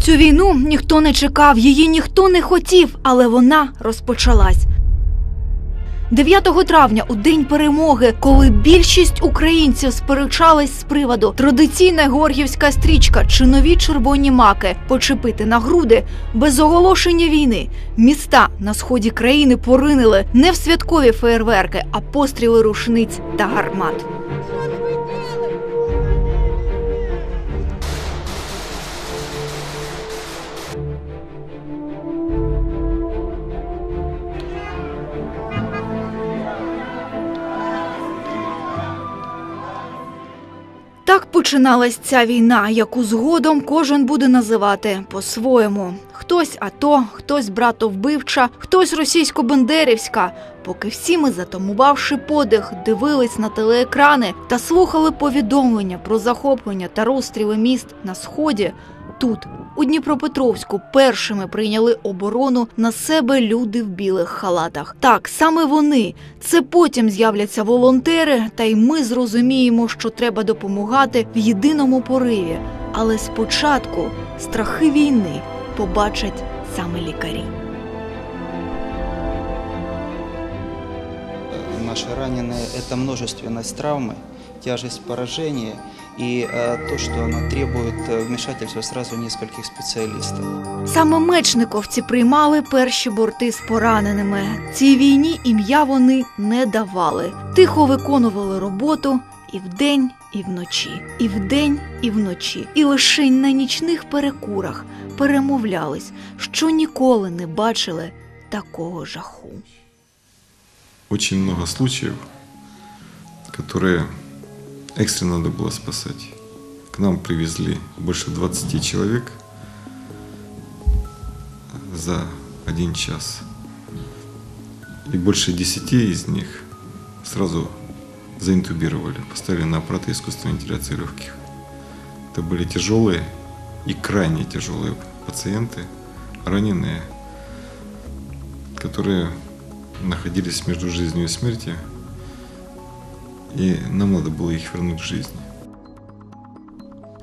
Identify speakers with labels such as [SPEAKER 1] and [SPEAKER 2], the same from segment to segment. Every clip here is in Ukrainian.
[SPEAKER 1] Цю війну ніхто не чекав, її ніхто не хотів, але вона розпочалась. 9 травня, у день перемоги, коли більшість українців сперечались з приводу традиційна горгівська стрічка чи нові червоні маки почепити на груди без оголошення війни. Міста на сході країни поринили не в святкові феєрверки, а постріли рушниць та гармат. Так починалась ця війна, яку згодом кожен буде називати по-своєму. Хтось АТО, хтось братовбивча, хтось російсько-бендерівська. Поки всі ми, затамувавши подих, дивились на телеекрани та слухали повідомлення про захоплення та розстріли міст на сході. Тут, у Дніпропетровську, першими прийняли оборону на себе люди в білих халатах. Так, саме вони. Це потім з'являться волонтери, та й ми зрозуміємо, що треба допомагати в єдиному пориві. Але спочатку страхи війни побачать саме лікарі.
[SPEAKER 2] Наши раненые – это множественность травмы, тяжесть поражения и э, то, что оно требует э, вмешательства сразу нескольких специалистов.
[SPEAKER 1] Саме мечниковці приймали перші борти з пораненими. Цій війні ім'я вони не давали. Тихо виконували роботу і вдень, і вночі, і вдень, і вночі. І лише на нічних перекурах перемовлялись, що ніколи не бачили такого жаху.
[SPEAKER 3] очень много случаев, которые экстренно надо было спасать. К нам привезли больше 20 человек за один час. И больше 10 из них сразу заинтубировали, поставили на аппараты искусственной вентиляции легких. Это были тяжелые и крайне тяжелые пациенты, раненые, которые находились между жизнью и смертью, и нам надо было их вернуть к жизни.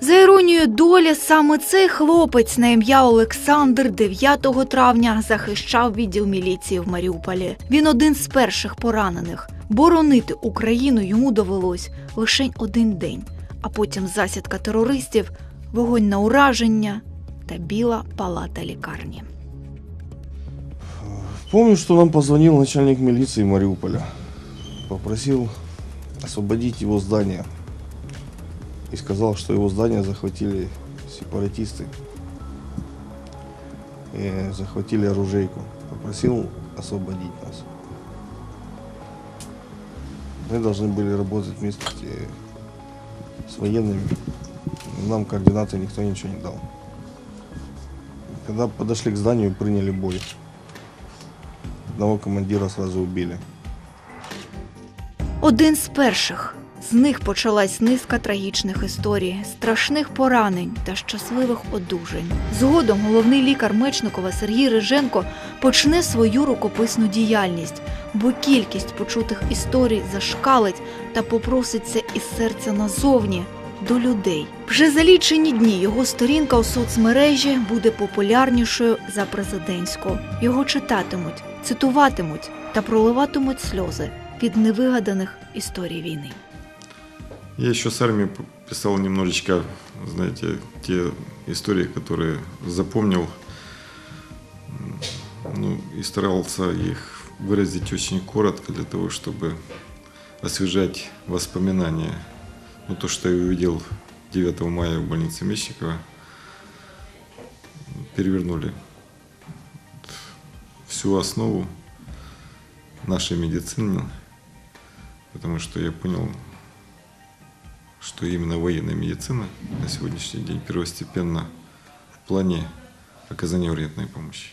[SPEAKER 1] За іронією долі, саме цей хлопець на ім'я Олександр 9 травня захищав відділ міліції в Маріуполі. Він один з перших поранених. Боронити Україну йому довелось лише один день, а потім засідка терористів, вогонь на ураження та біла палата лікарні.
[SPEAKER 4] Помню, что нам позвонил начальник милиции Мариуполя. Попросил освободить его здание. И сказал, что его здание захватили сепаратисты. И захватили оружейку. Попросил освободить нас. Мы должны были работать вместе с военными. Нам координаты никто ничего не дал. Когда подошли к зданию, приняли бой. Одного командира сразу убили.
[SPEAKER 1] Один з перших. З них почалась низка трагічних історій, страшних поранень та щасливих одужань. Згодом головний лікар Мечникова Сергій Риженко почне свою рукописну діяльність, бо кількість почутих історій зашкалить та попроситься із серця назовні до людей. Вже за лічені дні його сторінка у соцмережі буде популярнішою за президентську. Його читатимуть, цитуватимуть та проливатимуть сльози від невигаданих історій війни.
[SPEAKER 3] Я еще с армии п- писал немножечко, знаете, те истории, которые запомнил, М, ну, и старался их выразить очень коротко для того, чтобы освежать воспоминания. Ну, то, что я увидел 9 мая в больнице Мечникова, перевернули всю основу нашей медицины, потому что я понял, что именно военная медицина на сегодняшний день первостепенно в плане оказания вредной помощи.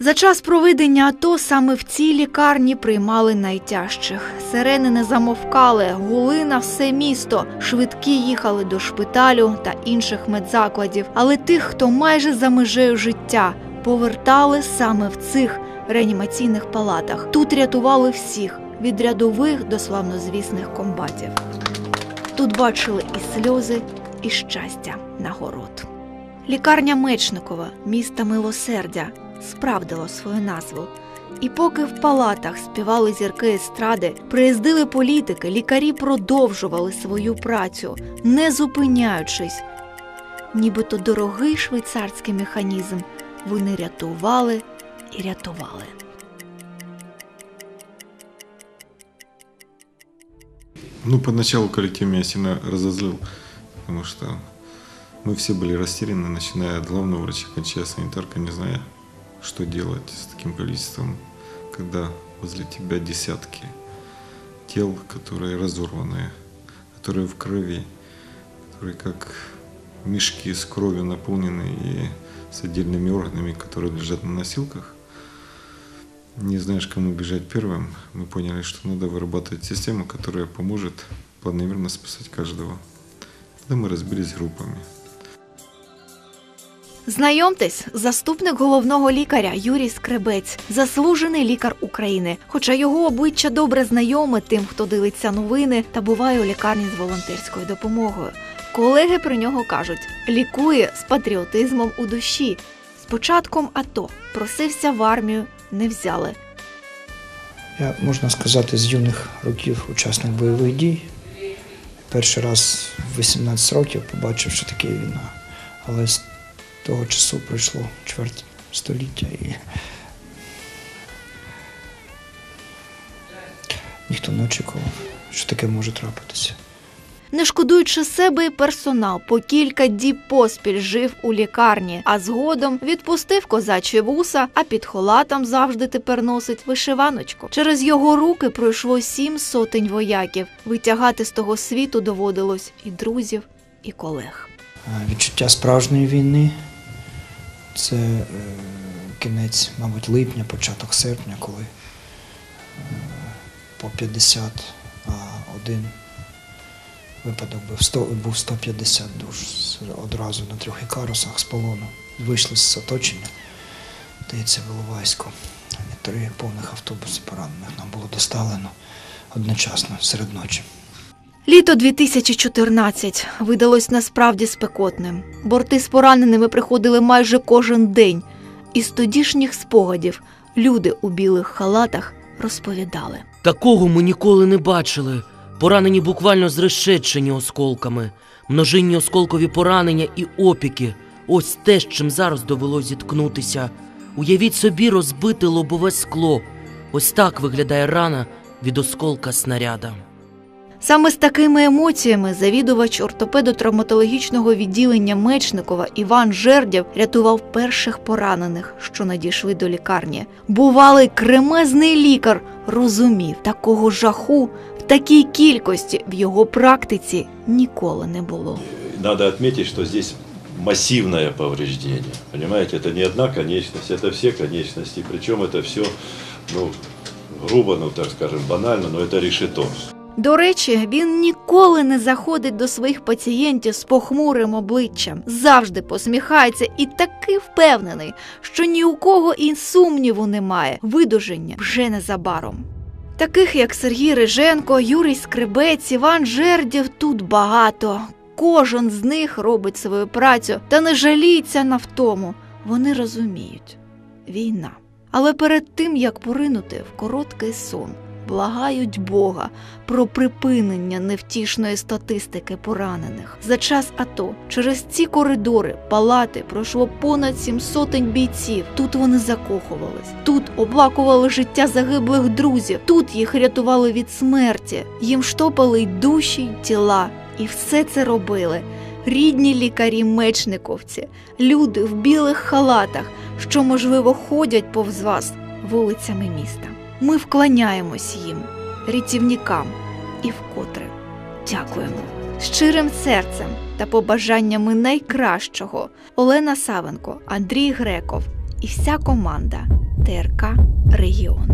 [SPEAKER 1] За час проведення АТО саме в цій лікарні приймали найтяжчих. Сирени не замовкали, гули на все місто. Швидкі їхали до шпиталю та інших медзакладів. Але тих, хто майже за межею життя, повертали саме в цих реанімаційних палатах. Тут рятували всіх від рядових до славнозвісних комбатів. Тут бачили і сльози, і щастя нагород. Лікарня Мечникова, міста милосердя, справдило свою назву. І поки в палатах співали зірки естради, приїздили політики, лікарі продовжували свою працю, не зупиняючись. Нібито дорогий швейцарський механізм вони рятували і рятували.
[SPEAKER 3] Ну, поначалу коллектив меня сильно разозлил, потому что мы все были растеряны, начиная от главного врача, кончая санитаркой, не зная, что делать с таким количеством, когда возле тебя десятки тел, которые разорваны, которые в крови, которые как мешки с кровью наполнены и с отдельными органами, которые лежат на носилках. Не знаешь, кому бежать первым, мы поняли, что надо вырабатывать систему, которая поможет планомерно спасать каждого. Тогда мы разбились группами.
[SPEAKER 1] Знайомтесь, заступник головного лікаря Юрій Скребець, заслужений лікар України. Хоча його обличчя добре знайоме тим, хто дивиться новини та буває у лікарні з волонтерською допомогою. Колеги про нього кажуть, лікує з патріотизмом у душі. З початком АТО просився в армію, не взяли.
[SPEAKER 5] Я, можна сказати, з юних років учасник бойових дій. Перший раз в 18 років побачив, що таке війна. Але з того часу пройшло чверть століття і ніхто не очікував, що таке може трапитися.
[SPEAKER 1] Не шкодуючи себе і персонал, по кілька діб поспіль жив у лікарні, а згодом відпустив козачі вуса, а під холатом завжди тепер носить вишиваночку. Через його руки пройшло сім сотень вояків. Витягати з того світу доводилось і друзів, і колег.
[SPEAKER 5] Відчуття справжньої війни це е, кінець, мабуть, липня, початок серпня, коли е, по 51 випадок був, 100, був 150 душ одразу на трьох ікарусах з полону. Вийшли з оточення, здається, в Іловайську. Три повних автобуси поранених нам було доставлено одночасно серед ночі.
[SPEAKER 1] Літо 2014 видалось насправді спекотним. Борти з пораненими приходили майже кожен день. Із тодішніх спогадів люди у білих халатах розповідали.
[SPEAKER 6] Такого ми ніколи не бачили. Поранені буквально зрешечені осколками, множинні осколкові поранення і опіки. Ось те, з чим зараз довелось зіткнутися. Уявіть собі розбите лобове скло. Ось так виглядає рана від осколка снаряда.
[SPEAKER 1] Саме з такими емоціями завідувач ортопедо-травматологічного відділення Мечникова Іван Жердєв рятував перших поранених, що надійшли до лікарні. Бувалий кремезний лікар розумів, такого жаху в такій кількості в його практиці ніколи не було.
[SPEAKER 7] Надо отметить, что здесь массивное повреждение. Понимаете, это не одна конечность, это все конечности. Причем это все, ну, грубо, ну так скажем, банально, но это решето.
[SPEAKER 1] До речі, він ніколи не заходить до своїх пацієнтів з похмурим обличчям, завжди посміхається і таки впевнений, що ні у кого і сумніву немає. Видуження вже незабаром. Таких як Сергій Риженко, Юрій Скрибець, Іван Жердів тут багато. Кожен з них робить свою працю та не жаліється на втому. Вони розуміють війна. Але перед тим як поринути в короткий сон, благають Бога про припинення невтішної статистики поранених. За час АТО через ці коридори, палати пройшло понад сім сотень бійців. Тут вони закохувались, тут оплакували життя загиблих друзів, тут їх рятували від смерті, їм штопали й душі, й тіла. І все це робили рідні лікарі мечниковці, люди в білих халатах, що, можливо, ходять повз вас вулицями міста. Ми вклоняємось їм, рятівникам, і вкотре дякуємо щирим серцем та побажаннями найкращого Олена Савенко, Андрій Греков і вся команда ТРК Регіон.